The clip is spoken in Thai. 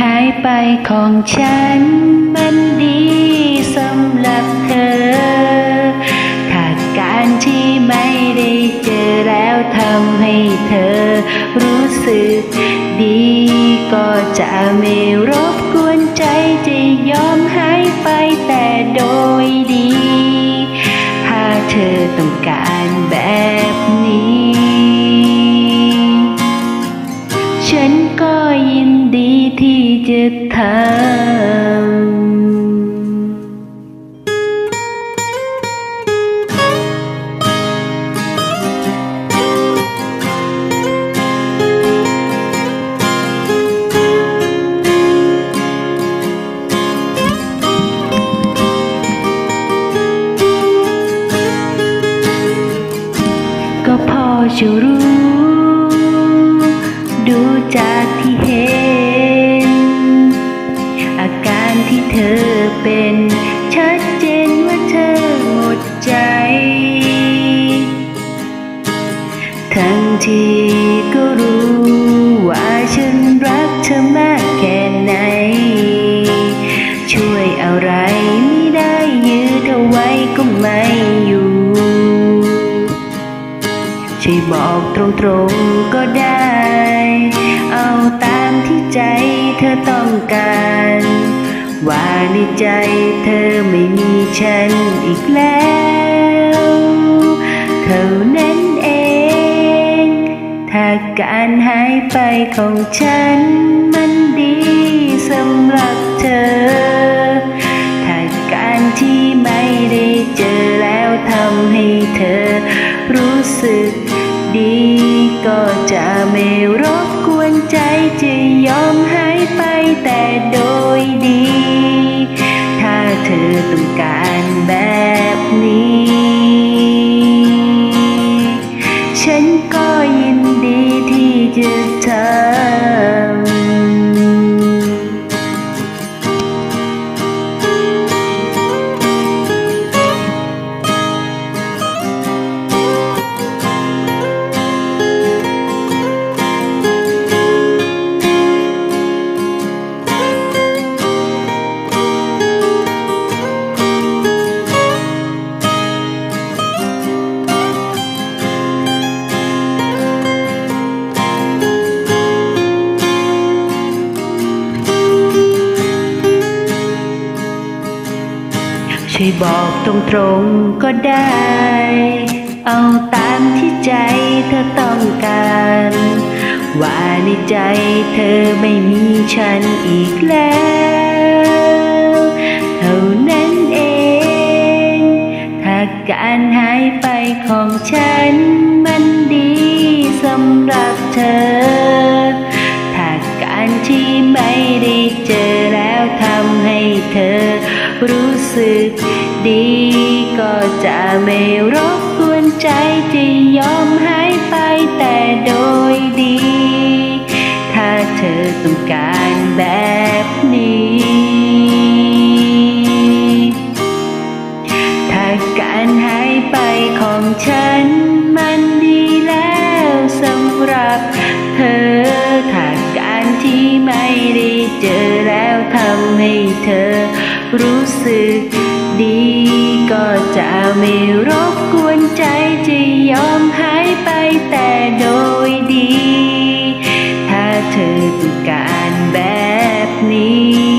หายไปของฉัน มันดีสำหรับเธอ ถ้าการที่ไม่ได้เจอแล้วทำให้เธอ รู้สึกดี ก็จะไม่รบกวนใจจะยอมหายไปแต่โดยดี ถ้าเธอต้องการแบบนี้ จะทำก็พ ที่ก็รู้ว่าฉันรักเธอมากแค่ไหน ช่วยอะไรไม่ได้ยืดเอาไว้ก็ไม่อยู่ ช่วยบอกตรงๆก็ได้ เอาตามที่ใจเธอต้องการ ว่าในใจเธอไม่มีฉันอีกแล้ว การหายไปของฉันมันดีสำหรับเธอ ถ้าการที่ไม่ได้เจอแล้วทำให้เธอ รู้สึกดีก็จะไม่ ช่วยบอกตรงๆก็ได้ เอาตามที่ใจเธอต้องการ ว่าในใจเธอไม่มีฉันอีกแล้ว เท่านั้นเอง ถ้าการหายไปของฉันมันดีสำหรับเธอ ถ้าการที่ไม่ได้เจอแล้วทำให้เธอ รู้สึกดีก็จะไม่รบกวนใจจะยอมหายไปแต่โดย รู้สึกดีก็จะไม่รบกวนใจจะยอมหายไปแต่โดยดี ถ้าเธอต้องการแบบนี้